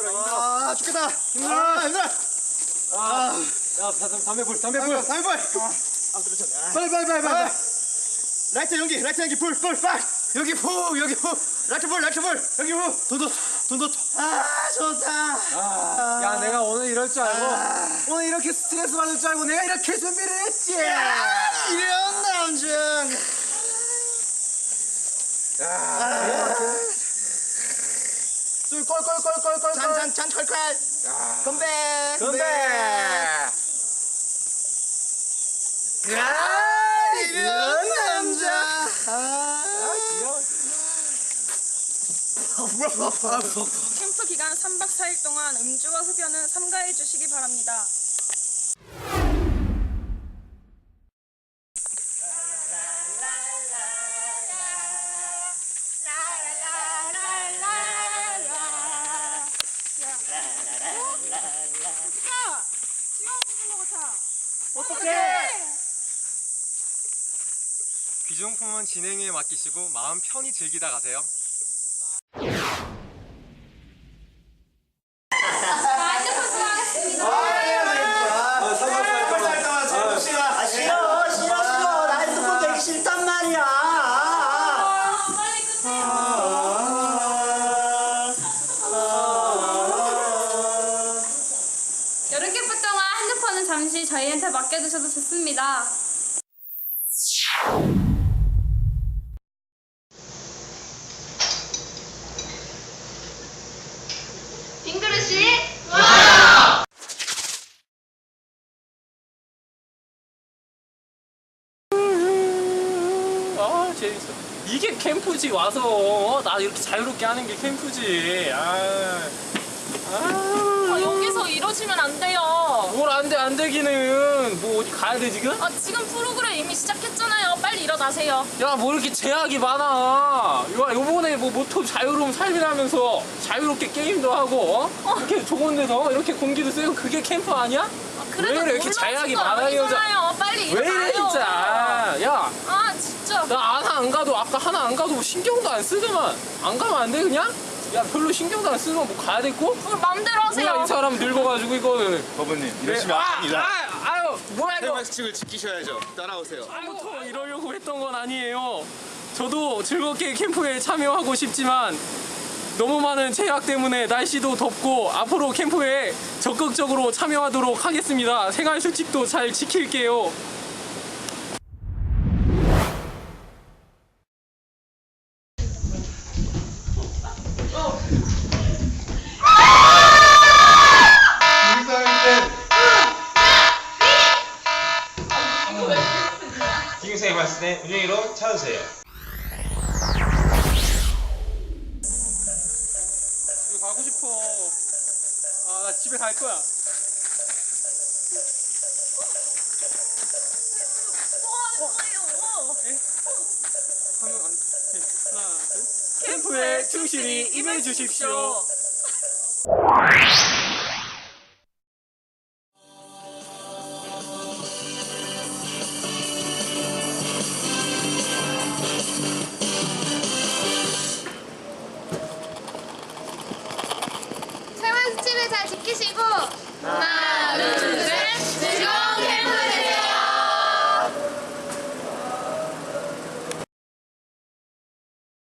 힘들어. 힘들어 아 죽겠다. 힘들어. 힘들어. 아, 야 담- 담배 불 담배 불. 담배 불. 빨리 빨리 빨리 빨리 라이트 연기 라이트 연기 불불불 여기 후 여기 후 라이트 불 라이트 불. 여기 후 돈도 돈도 아 좋다. 아, 야 내가 오늘 이럴 줄 알고 오늘 이렇게 스트레스 받을 줄 알고 내가 이렇게 준비를 했지. 이런 남자 술 꼴꼴꼴꼴꼴 잔잔잔 컬컬 건배. 건배. 야 이런 남자. 캠프 기간 3박 4일 동안 음주와 흡연은 삼가해 주시기 바랍니다. 귀중품은 진행에 맡기시고 마음 편히 즐기다 가세요. 아 싫어 싫어 싫어. 나 핸드폰 되기 싫단 말이야 잠시 저희한테 맡겨두셔도 좋습니다. 빙그릇이 아 재밌어. 이게 캠프지 와서. 어? 나 이렇게 자유롭게 하는 게 캠프지. 아, 아. 여기서 이러시면 안 돼요. 뭘 안 돼 안 되기는 뭐 어디 가야 돼 지금? 아, 지금 프로그램 이미 시작했잖아요. 빨리 일어나세요. 야 뭐 이렇게 제약이 많아 요, 요번에 뭐 모토 자유로움 삶이라면서 자유롭게 게임도 하고 어? 이렇게 좋은 데서 이렇게 공기도 쐬고 그게 캠프 아니야? 아, 그래도 왜 이래, 이렇게 자약이 거 많아, 이 여자? 빨리 왜 일어나요. 이래 진짜 야 아, 진짜. 나 하나 안 가도 아까 하나 안 가도 뭐 신경도 안 쓰더만 안 가면 안 돼 그냥? 야 별로 신경도 안 쓰면 뭐 가야 됐고? 뭘 맘대로 하세요. 뭐야 이 사람 늙어가지고 이거는. 버버님 아, 아, 아유 뭐야 이거? 해마식을 지키셔야죠. 따라오세요. 아무튼 이러려고 했던 건 아니에요. 저도 즐겁게 캠프에 참여하고 싶지만 너무 많은 제약 때문에 날씨도 덥고 앞으로 캠프에 적극적으로 참여하도록 하겠습니다. 생활 수칙도 잘 지킬게요 때 운영이로 찾으세요. 가고 싶어 아 나 집에 갈 거야. 하나 둘 캠프에 충실히 임해 주십시오